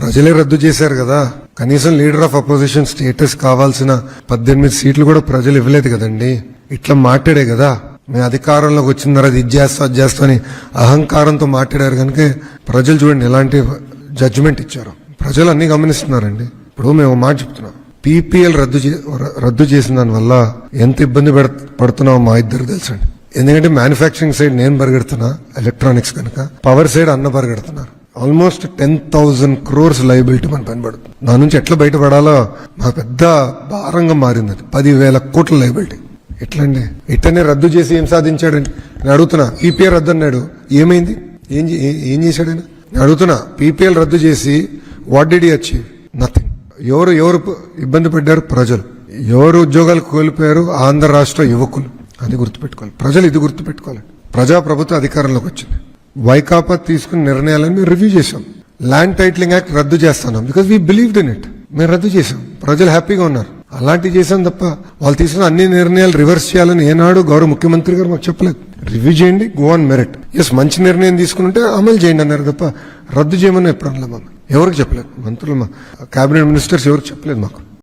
ప్రజలే రద్దు చేశారు కదా. కనీసం లీడర్ ఆఫ్ అపోజిషన్ స్టేటస్ కావాల్సిన పద్దెనిమిది సీట్లు కూడా ప్రజలు ఇవ్వలేదు కదండి. ఇట్లా మాట్లాడే కదా. మేము అధికారంలోకి వచ్చిన తర్వాత ఇది చేస్తా అది చేస్తా అని అహంకారంతో మాట్లాడారు కనుక ప్రజలు చూడండి ఎలాంటి జడ్జిమెంట్ ఇచ్చారు. ప్రజలు అన్ని గమనిస్తున్నారండి. ఇప్పుడు మేము మాట చెప్తున్నాం. పీపీఎల్ రద్దు చే- రద్దు చేసిన దానివల్ల ఎంత ఇబ్బంది పెడ- పడుతున్నామో మా ఇద్దరు తెలుసండి. ఎందుకంటే మ్యానుఫ్యాక్చరింగ్ సైడ్ నేను పరిగెడుతున్నా ఎలక్ట్రానిక్స్ కనుక. పవర్ సైడ్ అన్న పరిగెడుతున్నారు. Almost ten thousand crores liability మన పని పడుతుంది దాని నుంచి ఎట్లా బయటపడాలో మా పెద్ద భారంగా మారింది అది. పదివేల కోట్ల లైబిలిటీ ఎట్లండి? ఇట్టనే రద్దు చేసి ఏం సాధించాడండి నేను అడుగుతున్నా పీపీఎల్ రద్దు అన్నాడు ఏమైంది? ఏం ఏం చేశాడని నేను అడుగుతున్నా పీపీఎల్ రద్దు చేసి వాట్ డిడ్ అచీవ్ నథింగ్ ఎవరు ఎవరు ఇబ్బంది పడ్డారు? ప్రజలు. ఎవరు ఉద్యోగాలు కోల్పోయారు? ఆంధ్ర రాష్ట్ర యువకులు. అది గుర్తుపెట్టుకోవాలి. ప్రజలు ఇది గుర్తుపెట్టుకోవాలి. ప్రజా ప్రభుత్వ అధికారంలోకి వచ్చింది. వైకాపా తీసుకున్న నిర్ణయాలను మేము రివ్యూ చేశాం. ల్యాండ్ టైటిలింగ్ యాక్ట్ రద్దు చేస్తున్నాం because we believed in it మేము రద్దు చేశాం. ప్రజలు హ్యాపీగా ఉన్నారు. అలాంటివి చేశాం తప్ప వాళ్ళు తీసుకున్న అన్ని నిర్ణయాలు రివర్స్ చేయాలని ఏనాడు గౌరవ ముఖ్యమంత్రి గారు మాకు చెప్పలేదు. రివ్యూ చేయండి గో ఆన్ మెరిట్ ఎస్ మంచి నిర్ణయం తీసుకుంటే అమలు చేయండి అన్నారు తప్ప రద్దు చేయమని ఎప్పుడు అనలే ఎవరికి చెప్పలేదు? మంత్రులు మా కేబినెట్ మినిస్టర్స్ ఎవరికి చెప్పలేదు మాకు.